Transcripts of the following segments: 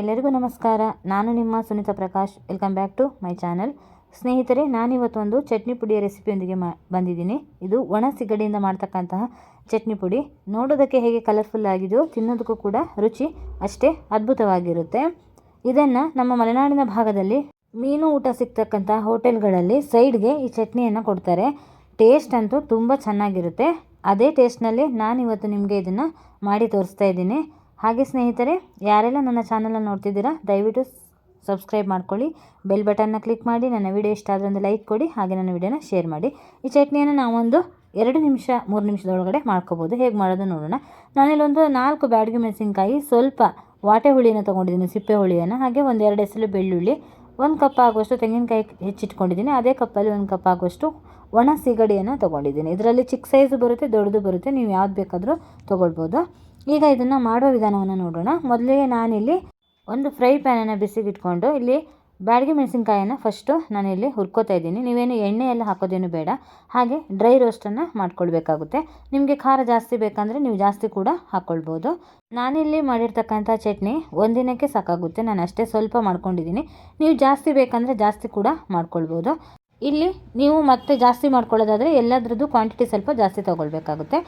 ಎಲ್ಲರಿಗೂ ನಮಸ್ಕಾರ. ನಾನು ನಿಮ್ಮ Sunitha Prakash. Welcome back to my channel ಸ್ನೇಹಿತರೆ, ನಾನಿವತ್ತೊಂದು ಚಟ್ನಿ ಪುಡಿಯ ರೆಸಿಪಿಯೊಂದಿಗೆ ಮಾ, ಬಂದಿದ್ದೀನಿ. ಇದು ಒಣ ಸಿಗಡಿಯಿಂದ ಮಾಡ್ತಕ್ಕಂತಹ ಚಟ್ನಿ ಪುಡಿ. ನೋಡೋದಕ್ಕೆ ಹೇಗೆ ಕಲರ್ಫುಲ್ ಆಗಿದೆಯೋ, ತಿನ್ನೋದಕ್ಕೂ ಕೂಡ ರುಚಿ ಅಷ್ಟೇ ಅದ್ಭುತವಾಗಿರುತ್ತೆ. ಇದನ್ನು ನಮ್ಮ ಮಲೆನಾಡಿನ ಭಾಗದಲ್ಲಿ ಮೀನು ಊಟ ಸಿಗ್ತಕ್ಕಂಥ ಹೋಟೆಲ್ಗಳಲ್ಲಿ ಸೈಡ್ಗೆ ಈ ಚಟ್ನಿಯನ್ನು ಕೊಡ್ತಾರೆ. ಟೇಸ್ಟ್ ಅಂತೂ ತುಂಬ ಚೆನ್ನಾಗಿರುತ್ತೆ. ಅದೇ ಟೇಸ್ಟ್ನಲ್ಲಿ ನಾನಿವತ್ತು ನಿಮಗೆ ಇದನ್ನು ಮಾಡಿ ತೋರಿಸ್ತಾ ಇದ್ದೀನಿ. ಹಾಗೆ ಸ್ನೇಹಿತರೆ, ಯಾರೆಲ್ಲ ನನ್ನ ಚಾನಲನ್ನು ನೋಡ್ತಿದ್ದೀರಾ, ದಯವಿಟ್ಟು ಸಬ್ಸ್ಕ್ರೈಬ್ ಮಾಡ್ಕೊಳ್ಳಿ. ಬೆಲ್ ಬಟನ್ನ ಕ್ಲಿಕ್ ಮಾಡಿ, ನನ್ನ ವಿಡಿಯೋ ಇಷ್ಟ ಆದರೆ ಒಂದು ಲೈಕ್ ಕೊಡಿ, ಹಾಗೆ ನನ್ನ ವಿಡಿಯೋನ ಶೇರ್ ಮಾಡಿ. ಈ ಚಟ್ನಿಯನ್ನು ನಾವೊಂದು ಎರಡು ನಿಮಿಷ, ಮೂರು ನಿಮಿಷದೊಳಗಡೆ ಮಾಡ್ಕೋಬೋದು. ಹೇಗೆ ಮಾಡೋದು ನೋಡೋಣ. ನಾನಿಲ್ಲೊಂದು ನಾಲ್ಕು ಬ್ಯಾಡಗಿ ಮೆಣಸಿನ್ಕಾಯಿ, ಸ್ವಲ್ಪ ವಾಟೆ ಹುಳಿಯನ್ನು ತೊಗೊಂಡಿದ್ದೀನಿ, ಸಿಪ್ಪೆ ಹುಳಿಯನ್ನು. ಹಾಗೆ ಒಂದು ಎರಡು ಎಸಲು ಬೆಳ್ಳುಳ್ಳಿ, ಒಂದು ಕಪ್ ಆಗುವಷ್ಟು ತೆಂಗಿನಕಾಯಿ ಹೆಚ್ಚಿಟ್ಕೊಂಡಿದ್ದೀನಿ. ಅದೇ ಕಪ್ಪಲ್ಲಿ ಒಂದು ಕಪ್ ಆಗುವಷ್ಟು ಒಣ ಸಿಗಡಿಯನ್ನು ತೊಗೊಂಡಿದ್ದೀನಿ. ಇದರಲ್ಲಿ ಚಿಕ್ಕ ಸೈಜು ಬರುತ್ತೆ, ದೊಡ್ಡದು ಬರುತ್ತೆ, ನೀವು ಯಾವ್ದು ಬೇಕಾದರೂ ತೊಗೊಳ್ಬೋದು. ಈಗ ಇದನ್ನು ಮಾಡೋ ವಿಧಾನವನ್ನು ನೋಡೋಣ. ಮೊದಲಿಗೆ ನಾನಿಲ್ಲಿ ಒಂದು ಫ್ರೈ ಪ್ಯಾನನ್ನು ಬಿಸಿಗಿಟ್ಕೊಂಡು, ಇಲ್ಲಿ ಬ್ಯಾಡಗಿ ಮೆಣಸಿನ್ಕಾಯನ್ನು ಫಸ್ಟು ನಾನಿಲ್ಲಿ ಹುರ್ಕೋತಾ ಇದ್ದೀನಿ. ನೀವೇನು ಎಣ್ಣೆ ಎಲ್ಲ ಹಾಕೋದೇನು ಬೇಡ. ಹಾಗೆ ಡ್ರೈ ರೋಸ್ಟನ್ನು ಮಾಡ್ಕೊಳ್ಬೇಕಾಗುತ್ತೆ. ನಿಮಗೆ ಖಾರ ಜಾಸ್ತಿ ಬೇಕಂದರೆ ನೀವು ಜಾಸ್ತಿ ಕೂಡ ಹಾಕ್ಕೊಳ್ಬೋದು ನಾನಿಲ್ಲಿ ಮಾಡಿರ್ತಕ್ಕಂಥ ಚಟ್ನಿ ಒಂದಿನಕ್ಕೆ ಸಾಕಾಗುತ್ತೆ. ನಾನು ಅಷ್ಟೇ ಸ್ವಲ್ಪ ಮಾಡ್ಕೊಂಡಿದ್ದೀನಿ. ನೀವು ಜಾಸ್ತಿ ಬೇಕಂದರೆ ಜಾಸ್ತಿ ಕೂಡ ಮಾಡ್ಕೊಳ್ಬೋದು. ಇಲ್ಲಿ ನೀವು ಮತ್ತೆ ಜಾಸ್ತಿ ಮಾಡ್ಕೊಳ್ಳೋದಾದರೆ ಎಲ್ಲದರದ್ದು ಕ್ವಾಂಟಿಟಿ ಸ್ವಲ್ಪ ಜಾಸ್ತಿ ತೊಗೊಳ್ಬೇಕಾಗುತ್ತೆ.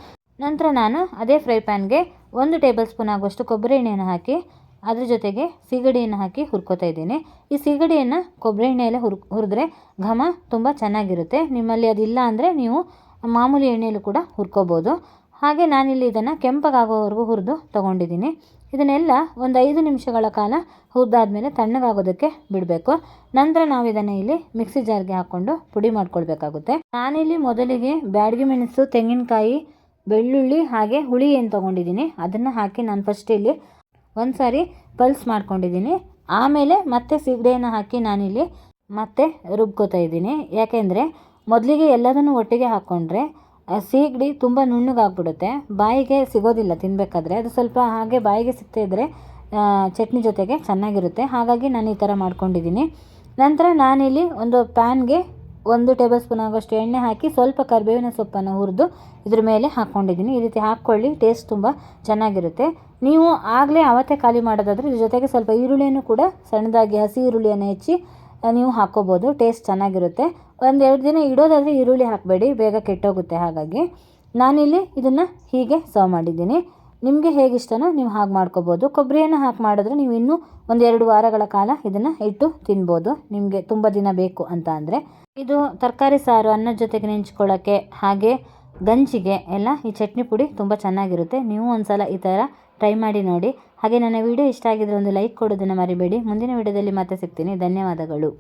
ನಂತರ ನಾನು ಅದೇ ಫ್ರೈ ಪ್ಯಾನ್ಗೆ ಒಂದು ಟೇಬಲ್ ಸ್ಪೂನ್ ಆಗುವಷ್ಟು ಕೊಬ್ಬರಿ ಎಣ್ಣೆಯನ್ನು ಹಾಕಿ ಅದ್ರ ಜೊತೆಗೆ ಸಿಗಡಿಯನ್ನು ಹಾಕಿ ಹುರ್ಕೋತಾ ಇದ್ದೀನಿ. ಈ ಸಿಗಡಿಯನ್ನು ಕೊಬ್ಬರಿ ಎಣ್ಣೆಯಲ್ಲೇ ಹುರ್ ಹುರಿದ್ರೆ ಘಮ ತುಂಬ ಚೆನ್ನಾಗಿರುತ್ತೆ. ನಿಮ್ಮಲ್ಲಿ ಅದಿಲ್ಲ ಅಂದರೆ ನೀವು ಮಾಮೂಲಿ ಎಣ್ಣೆಯಲ್ಲೂ ಕೂಡ ಹುರ್ಕೋಬೋದು. ಹಾಗೆ ನಾನಿಲ್ಲಿ ಇದನ್ನು ಕೆಂಪಗಾಗೋವರೆಗೂ ಹುರಿದು ತೊಗೊಂಡಿದ್ದೀನಿ. ಇದನ್ನೆಲ್ಲ ಒಂದು ಐದು ನಿಮಿಷಗಳ ಕಾಲ ಹುರಿದಾದ್ಮೇಲೆ ತಣ್ಣಗಾಗೋದಕ್ಕೆ ಬಿಡಬೇಕು. ನಂತರ ನಾವು ಇದನ್ನು ಇಲ್ಲಿ ಮಿಕ್ಸಿ ಜಾರ್ಗೆ ಹಾಕ್ಕೊಂಡು ಪುಡಿ ಮಾಡ್ಕೊಳ್ಬೇಕಾಗುತ್ತೆ. ನಾನಿಲ್ಲಿ ಮೊದಲಿಗೆ ಬ್ಯಾಡಗಿ ಮೆಣಸು, ತೆಂಗಿನಕಾಯಿ ಬೆಳ್ಳುಳ್ಳಿ ಹಾಗೆ ಹುಳಿ ಏನು ತೊಗೊಂಡಿದ್ದೀನಿ, ಅದನ್ನು ಹಾಕಿ ನಾನು ಫಸ್ಟ್ ಇಲ್ಲಿ ಒಂದು ಸಾರಿ ಪಲ್ಸ್ ಮಾಡ್ಕೊಂಡಿದ್ದೀನಿ. ಆಮೇಲೆ ಮತ್ತೆ ಸಿಗಡೆಯನ್ನು ಹಾಕಿ ನಾನಿಲ್ಲಿ ಮತ್ತೆ ರುಬ್ಕೋತಾ ಇದ್ದೀನಿ. ಯಾಕೆಂದರೆ ಮೊದಲಿಗೆ ಎಲ್ಲದನ್ನು ಒಟ್ಟಿಗೆ ಹಾಕ್ಕೊಂಡ್ರೆ ಸೀಗಡಿ ತುಂಬ ನುಣ್ಣಗಾಗ್ಬಿಡುತ್ತೆ. ಬಾಯಿಗೆ ಸಿಗೋದಿಲ್ಲ ತಿನ್ನಬೇಕಾದ್ರೆ ಅದು ಸ್ವಲ್ಪ ಹಾಗೆ ಬಾಯಿಗೆ ಸಿಗ್ತಾ ಇದ್ದರೆ ಚಟ್ನಿ ಜೊತೆಗೆ ಚೆನ್ನಾಗಿರುತ್ತೆ. ಹಾಗಾಗಿ ನಾನು ಈ ಥರ ಮಾಡ್ಕೊಂಡಿದ್ದೀನಿ. ನಂತರ ನಾನಿಲ್ಲಿ ಒಂದು ಪ್ಯಾನ್ಗೆ ಒಂದು ಟೇಬಲ್ ಸ್ಪೂನ್ ಆಗೋಷ್ಟು ಎಣ್ಣೆ ಹಾಕಿ ಸ್ವಲ್ಪ ಕರಿಬೇವಿನ ಸೊಪ್ಪನ್ನು ಹುರಿದು ಇದ್ರ ಮೇಲೆ ಹಾಕ್ಕೊಂಡಿದ್ದೀನಿ. ಈ ರೀತಿ ಹಾಕ್ಕೊಳ್ಳಿ, ಟೇಸ್ಟ್ ತುಂಬ ಚೆನ್ನಾಗಿರುತ್ತೆ. ನೀವು ಆಗಲೇ ಅವತ್ತೇ ಖಾಲಿ ಮಾಡೋದಾದರೆ ಇದ್ರ ಜೊತೆಗೆ ಸ್ವಲ್ಪ ಈರುಳ್ಳಿಯನ್ನು ಕೂಡ ಸಣ್ಣದಾಗಿ ಹಸಿ ಈರುಳ್ಳಿಯನ್ನು ಹೆಚ್ಚಿ ನೀವು ಹಾಕ್ಕೋಬೋದು. ಟೇಸ್ಟ್ ಚೆನ್ನಾಗಿರುತ್ತೆ. ಒಂದು ಎರಡು ದಿನ ಇಡೋದಾದರೆ ಈರುಳ್ಳಿ ಹಾಕಬೇಡಿ, ಬೇಗ ಕೆಟ್ಟೋಗುತ್ತೆ ಹಾಗಾಗಿ. ನಾನಿಲ್ಲಿ ಇದನ್ನು ಹೀಗೆ ಸರ್ವ್ ಮಾಡಿದ್ದೀನಿ. ನಿಮಗೆ ಹೇಗೆ ಇಷ್ಟನೋ ನೀವು ಹಾಗೆ ಮಾಡ್ಕೋಬೋದು. ಕೊಬ್ಬರಿಯನ್ನು ಹಾಕಿ ಮಾಡಿದ್ರೆ ನೀವು ಇನ್ನೂ ಒಂದೆರಡು ವಾರಗಳ ಕಾಲ ಇದನ್ನು ಇಟ್ಟು ತಿನ್ಬೋದು. ನಿಮಗೆ ತುಂಬ ದಿನ ಬೇಕು ಅಂತ ಅಂದರೆ. ಇದು ತರಕಾರಿ ಸಾರು ಅನ್ನದ ಜೊತೆಗೆ ನೆಂಚ್ಕೊಳ್ಳೋಕ್ಕೆ ಹಾಗೆ ಗಂಜಿಗೆ ಎಲ್ಲ ಈ ಚಟ್ನಿ ಪುಡಿ ತುಂಬ ಚೆನ್ನಾಗಿರುತ್ತೆ. ನೀವು ಒಂದು ಸಲ ಈ ಥರ ಟ್ರೈ ಮಾಡಿ ನೋಡಿ. ಹಾಗೆ ನನ್ನ ವಿಡಿಯೋ ಇಷ್ಟ ಆಗಿದ್ರೆ ಒಂದು ಲೈಕ್ ಕೊಡೋದನ್ನು ಮರಿಬೇಡಿ. ಮುಂದಿನ ವಿಡಿಯೋದಲ್ಲಿ ಮತ್ತೆ ಸಿಗ್ತೀನಿ. ಧನ್ಯವಾದಗಳು.